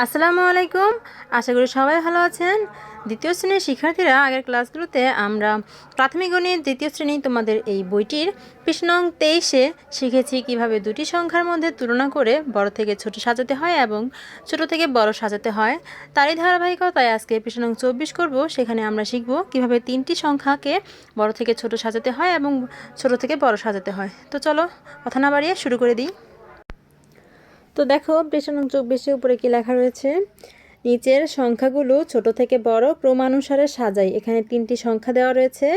আসসালামু আলাইকুম। আশা করি সবাই ভালো আছেন। দ্বিতীয় শ্রেণির শিক্ষার্থীরা আগের ক্লাসগুলোতে আমরা প্রাথমিক গণিত, দ্বিতীয় শ্রেণি তোমাদের এই বইটির নং তেইশে শিখেছি কীভাবে দুটি সংখ্যার মধ্যে তুলনা করে বড় থেকে ছোট সাজাতে হয় এবং ছোট থেকে বড় সাজাতে হয়। তারই ধারাবাহিকতায় আজকে নং চব্বিশ করব। সেখানে আমরা শিখব কীভাবে তিনটি সংখ্যাকে বড় থেকে ছোট সাজাতে হয় এবং ছোট থেকে বড় সাজাতে হয়। তো চলো, কথা না বাড়িয়ে শুরু করে দিই। তো দেখো পৃষ্ঠানং চব্বিশের উপরে কি লেখা রয়েছে? নিচের সংখ্যাগুলো ছোট থেকে বড় ক্রমানুসারে সাজাই। এখানে তিনটি সংখ্যা দেওয়া রয়েছে।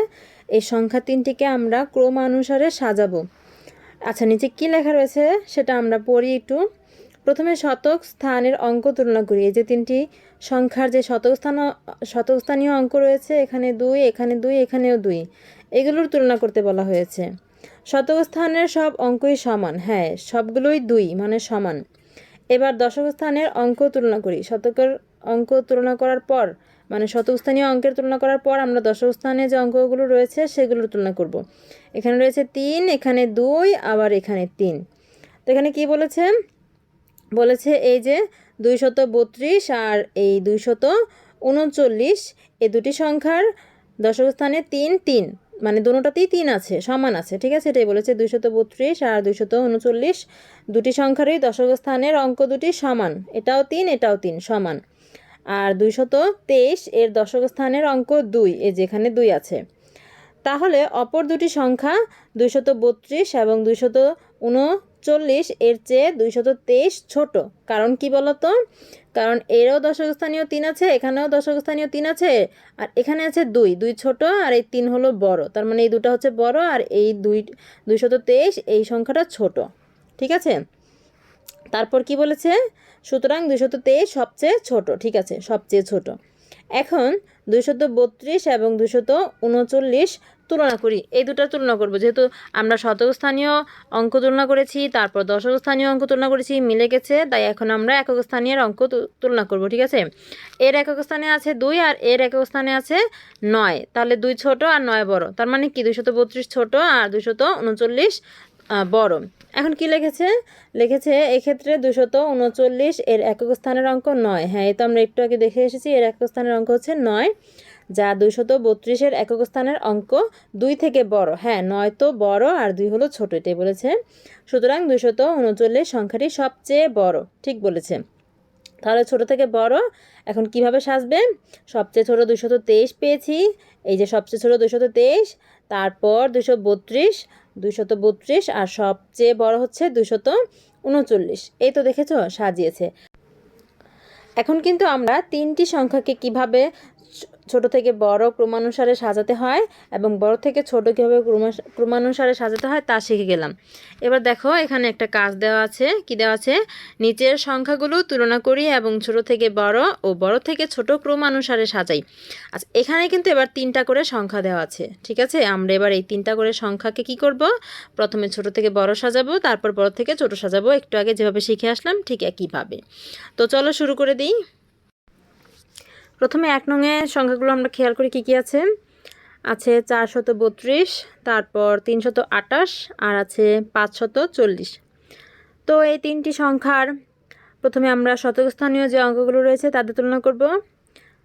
এই সংখ্যা তিনটিকে আমরা ক্রমানুসারে সাজাবো। আচ্ছা নিচে কি লেখা রয়েছে সেটা আমরা পড়ি একটু। প্রথমে শতক স্থানের অঙ্ক তুলনা করি। এই যে তিনটি সংখ্যার যে শতক স্থান, শতক স্থানীয় অঙ্ক রয়েছে, এখানে দুই এখানে দুই, এখানেও দুই। এগুলোর তুলনা করতে বলা হয়েছে। শতক স্থানের সব অঙ্কই সমান। হ্যাঁ সবগুলোই দুই মানে সমান। এবার দশক স্থানের অঙ্ক তুলনা করি। শতকের অঙ্ক তুলনা করার পর মানে শতক স্থানীয় অঙ্কের তুলনা করার পর আমরা দশক স্থানে যে অঙ্কগুলো রয়েছে, সেগুলোর তুলনা করব। এখানে রয়েছে তিন, এখানে দুই, আবার এখানে তিন। তো এখানে কি বলেছে? বলেছে এই যে দুইশত বত্রিশ আর এই দুইশত উনচল্লিশ, এ দুটি সংখ্যার দশক স্থানে তিন তিন। মানে দোনোটাতেই তিন আছে, সমান আছে, ঠিক আছে? এটাই বলেছে দুইশত বত্রিশ আর দুইশত উনচল্লিশ। দুটি সংখ্যারই দশক স্থানের অঙ্ক দুটি সমান। এটাও তিন এটাও তিন, সমান। আর দুইশত তেইশ এর দশক স্থানের অঙ্ক দুই এ যেখানে দুই আছে। তাহলে অপর দুটি সংখ্যা দুইশত বত্রিশ এবং দুইশত উনচল্লিশ এর চেয়ে দুইশত তেইশ ছোট। কারণ কি বলতো? কারণ এরও দশক স্থানীয় তিন আছে, এখানেও দশক স্থানীয় তিন আছে, আর এখানে আছে দুই। দুই ছোট আর এই তিন হলো বড়। তার মানে এই দুটো হচ্ছে বড় আর এই দুই, দুইশত তেইশ এই সংখ্যাটা ছোট। ঠিক আছে? তারপর কি বলেছে? সুতরাং দুইশত তেইশ সবচেয়ে ছোট। ঠিক আছে? সবচেয়ে ছোট। এখন দুইশত বত্রিশ এবং দুইশত উনচল্লিশ তুলনা করি, এই দুটার তুলনা করব। যেহেতু আমরা শতক স্থানীয় অঙ্ক তুলনা করেছি, তারপর দশক স্থানীয় অঙ্ক তুলনা করেছি, মিলে গেছে, তাই এখন আমরা একক স্থানীয় অঙ্ক তুলনা করব, ঠিক আছে? এর একক স্থানে আছে দুই আর এর একক স্থানে আছে নয়। তাহলে দুই ছোট আর নয় বড়। তার মানে কি? দুইশত বত্রিশ ছোট আর দুইশত উনচল্লিশ বড়। এখন কি লিখেছে? লিখেছে, এক্ষেত্রে দুশত উনচল্লিশ এর একক স্থানের অঙ্ক নয়। হ্যাঁ এই তো আমরা একটু আগে দেখে এসেছি, এর একক স্থানের অঙ্ক হচ্ছে নয়, যা দুশত বত্রিশের একক স্থানের অঙ্ক দুই থেকে বড়। হ্যাঁ নয় তো বড় আর দুই হলো ছোট, এটাই বলেছে। সুতরাং দুইশত উনচল্লিশ সংখ্যাটি সবচেয়ে বড়, ঠিক বলেছে। তাহলে ছোট থেকে বড়, এখন কীভাবে সাজবে? সবচেয়ে ছোট দুশত তেইশ পেয়েছি, এই যে সবচেয়ে ছোট দুশত তেইশ, তারপর দুশো বত্রিশ দুশত বত্রিশ আর সবচেয়ে বড় হচ্ছে দুশত উনচল্লিশ। এই তো দেখেছ, সাজিয়েছে। এখন কিন্তু আমরা তিনটি সংখ্যাকে কীভাবে ছোট থেকে বড় ক্রমানুসারে সাজাতে হয় এবং বড় থেকে ছোট কীভাবে ক্রমানুসারে সাজাতে হয় তা শিখে গেলাম। এবার দেখো এখানে একটা কাজ দেওয়া আছে। কি দেওয়া আছে? নিচের সংখ্যাগুলো তুলনা করি এবং ছোট থেকে বড় ও বড় থেকে ছোট ক্রমানুসারে সাজাই। আচ্ছা এখানে কিন্তু এবার তিনটা করে সংখ্যা দেওয়া আছে, ঠিক আছে? আমরা এবার এই তিনটা করে সংখ্যাকে কি করব? প্রথমে ছোট থেকে বড় সাজাবো, তারপর বড় থেকে ছোট সাজাবো। একটু আগে যেভাবে শিখে আসলাম ঠিক একইভাবে। তো চলো শুরু করে দিই। প্রথমে এক নঙে সংখ্যাগুলো আমরা খেয়াল করি কী কী আছে। আছে চারশত বত্রিশ, তারপর তিনশত আটাশ, আর আছে পাঁচশত চল্লিশ। তো এই তিনটি সংখ্যার প্রথমে আমরা শতকস্থানীয় যে অঙ্কগুলো রয়েছে তাদের তুলনা করব।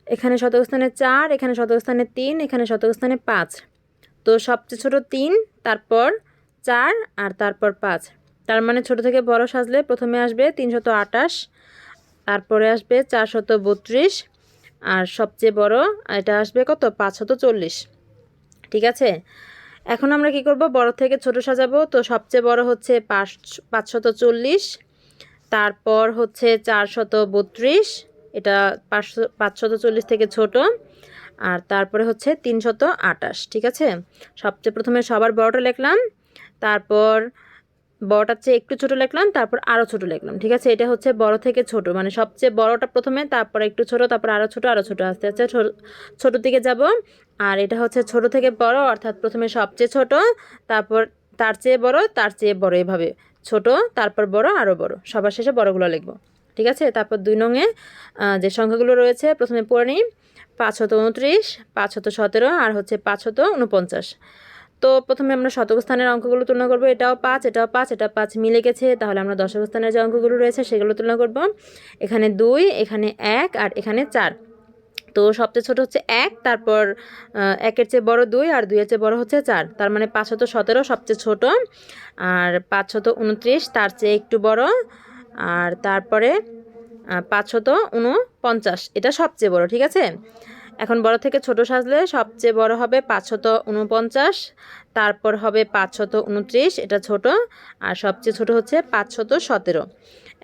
এখানে শতকস্থানে চার, এখানে শতকস্থানে তিন, এখানে শতকস্থানে পাঁচ। তো সবচেয়ে ছোট তিন, তারপর চার, আর তারপর পাঁচ। তার মানে ছোট থেকে বড় সাজলে প্রথমে আসবে তিনশত আটাশ, তারপরে আসবে চারশত বত্রিশ আর সবচেয়ে বড়, এটা আসবে কত? পাঁচশত চল্লিশ। ঠিক আছে? এখন আমরা কি করব? বড় থেকে ছোট সাজাবো। তো সবচেয়ে বড় হচ্ছে পাঁচ পাঁচশত চল্লিশ। তারপর হচ্ছে চারশত বত্রিশ। এটা পাঁচশো পাঁচশত চল্লিশ থেকে ছোট। আর তারপরে হচ্ছে তিনশত আটাশ। ঠিক আছে? সবচেয়ে প্রথমে সবার বড়টা লিখলাম। তারপর বড়টার চেয়ে একটু ছোট লিখলাম, তারপর আরও ছোট লিখলাম, ঠিক আছে? এটা হচ্ছে বড় থেকে ছোট মানে সবচেয়ে বড়টা প্রথমে, তারপর একটু ছোট, তারপর আরও ছোট আরও ছোট, আস্তে আস্তে ছোট দিকে যাব। আর এটা হচ্ছে ছোট থেকে বড়, অর্থাৎ প্রথমে সবচেয়ে ছোট, তারপর তার চেয়ে বড়, তার চেয়ে বড় এভাবে। ছোট, তারপর বড় আরও বড়, সবার শেষে বড়গুলো লিখব, ঠিক আছে? তারপর দুই নঙে যে সংখ্যাগুলো রয়েছে, প্রথমে পড়ে নিই পাঁচশত উনত্রিশ পাঁচশত সতেরো, আর হচ্ছে পাঁচশত উনপঞ্চাশ। তো প্রথমে আমরা শতক স্থানের অঙ্কগুলো তুলনা করব। এটাও পাঁচ এটাও পাঁচ, এটা পাঁচ মিলে গেছে। তাহলে আমরা দশক স্থানের যে অঙ্কগুলো রয়েছে সেগুলো তুলনা করব। এখানে দুই, এখানে এক আর এখানে চার। তো সবচেয়ে ছোট হচ্ছে এক, তারপর একের চেয়ে বড় দুই আর দুইয়ের চেয়ে বড় হচ্ছে চার। তার মানে পাঁচশত সতেরো সবচেয়ে ছোট। আর পাঁচশত উনত্রিশ, তার চেয়ে একটু বড়। আর তারপরে পাঁচশত উনপঞ্চাশ, এটা সবচেয়ে বড়, ঠিক আছে? এখন বড় থেকে ছোট সাজলে সবচেয়ে বড় হবে পাঁচশত উনপঞ্চাশ তারপর হবে পাঁচশত উনত্রিশ এটা ছোট, আর সবচেয়ে ছোট হচ্ছে পাঁচশত সতেরো।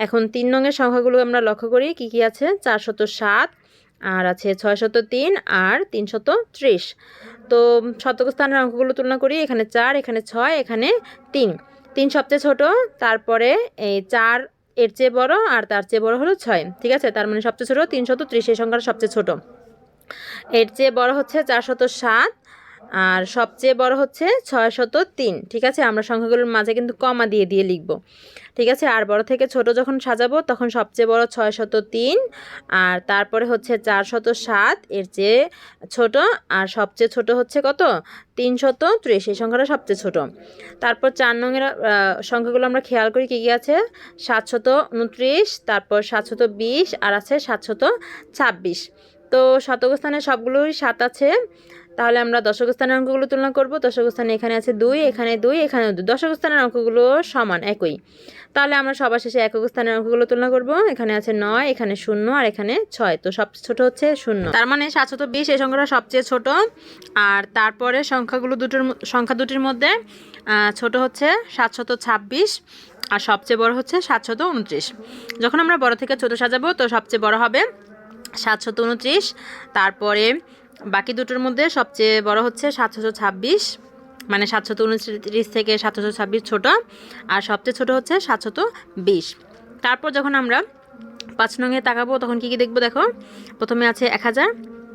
এখন তিন রঙের সংখ্যাগুলো আমরা লক্ষ্য করি, কি কি আছে? চারশত সাত, আর আছে ছয়শত তিন, আর তিনশত ত্রিশ। তো শতক স্থানের অঙ্কগুলো তুলনা করি, এখানে চার, এখানে ছয়, এখানে তিন। তিন সবচেয়ে ছোট, তারপরে এই চার এর চেয়ে বড়, আর তার চেয়ে বড় হলো ছয়। ঠিক আছে? তার মানে সবচেয়ে ছোট তিনশত ত্রিশ, এই সংখ্যাটা সবচেয়ে ছোট। এর চেয়ে বড় হচ্ছে চারশত সাত, আর সবচেয়ে বড় হচ্ছে ছয়শত তিন। ঠিক আছে? আমরা সংখ্যাগুলোর মাঝে কিন্তু কমা দিয়ে দিয়ে লিখব। ঠিক আছে? আর বড় থেকে ছোট যখন সাজাবো, তখন সবচেয়ে বড় ছয়শত তিন, আর তারপরে হচ্ছে চারশত সাত, এর চেয়ে ছোট, আর সবচেয়ে ছোট হচ্ছে কত? তিনশত ত্রিশ। এই সংখ্যাটা সবচেয়ে ছোট। তারপর চার নঙের সংখ্যাগুলো আমরা খেয়াল করি কী কী আছে? সাতশত উনত্রিশ, তারপর সাতশত বিশ, আর আছে সাতশত ছাব্বিশ। তো শতক স্থানে সবগুলোই সাত আছে। তাহলে আমরা দশক স্থানের অঙ্কগুলো তুলনা করব। দশক স্থানে এখানে আছে দুই, এখানে দুই এখানে দুই। দশক স্থানের অঙ্কগুলো সমান, একই। তাহলে আমরা সবার শেষে একক স্থানের অঙ্কগুলো তুলনা করব। এখানে আছে নয়, এখানে শূন্য আর এখানে ছয়। তো সবচেয়ে ছোট হচ্ছে শূন্য। তার মানে সাতশত বিশ এই সংখ্যাটা সবচেয়ে ছোট। আর তারপরে সংখ্যাগুলো দুটোর সংখ্যা দুটির মধ্যে ছোট হচ্ছে সাতশত ছাব্বিশ আর সবচেয়ে বড় হচ্ছে সাতশত উনত্রিশ। যখন আমরা বড় থেকে ছোট সাজাবো, তো সবচেয়ে বড় হবে সাতশত উনত্রিশ, তারপরে বাকি দুটোর মধ্যে সবচেয়ে বড় হচ্ছে সাতশো ছাব্বিশ মানে সাতশত উনত্রিশ থেকে সাতশো ছাব্বিশ ছোটো, আর সবচেয়ে ছোট হচ্ছে সাতশত বিশ। তারপর যখন আমরা পাঁচ নঙে তাকাবো, তখন কী কী দেখব দেখো? প্রথমে আছে এক হাজার,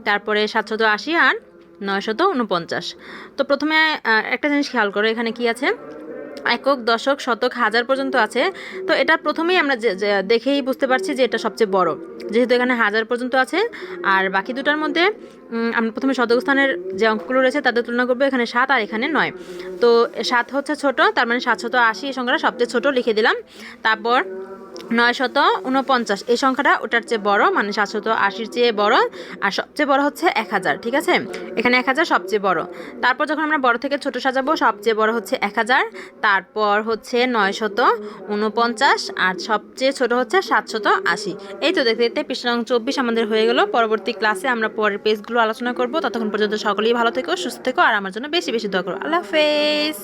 তারপরে সাতশত আশি আর নয়শত উনপঞ্চাশ। তো প্রথমে একটা জিনিস খেয়াল করো, এখানে কি আছে? একক, দশক, শতক, হাজার পর্যন্ত আছে। তো এটা প্রথমেই আমরা দেখেই বুঝতে পারছি যে এটা সবচেয়ে বড়। যেহেতু এখানে হাজার পর্যন্ত আছে, আর বাকি দুটার মধ্যে আমরা প্রথমে শতক স্থানের যে অঙ্কগুলো রয়েছে তাদের তুলনা করব, এখানে সাত আর এখানে নয়। তো সাত হচ্ছে ছোট, তার মানে সাতশত আশি এই সংখ্যাটা সবচেয়ে ছোট লিখে দিলাম। তারপর নয়শত উনপঞ্চাশ এই সংখ্যাটা ওটার চেয়ে বড় মানে সাতশত আশির চেয়ে বড়, আর সবচেয়ে বড় হচ্ছে এক হাজার, ঠিক আছে? এখানে এক হাজার সবচেয়ে বড়। তারপর যখন আমরা বড় থেকে ছোট সাজাবো, সবচেয়ে বড় হচ্ছে এক হাজার, তারপর হচ্ছে নয়শত উনপঞ্চাশ আর সবচেয়ে ছোট হচ্ছে সাতশত আশি। এই তো দেখতে দেখতে পৃষ্ঠা চব্বিশ আমাদের হয়ে গেল। পরবর্তী ক্লাসে আমরা পরের পেজগুলো আলোচনা করব। ততক্ষণ পর্যন্ত সকলেই ভালো থেকো, সুস্থ থেকো, আর আমার জন্য বেশি বেশি দোয়া করো। আল্লাহ হাফেজ!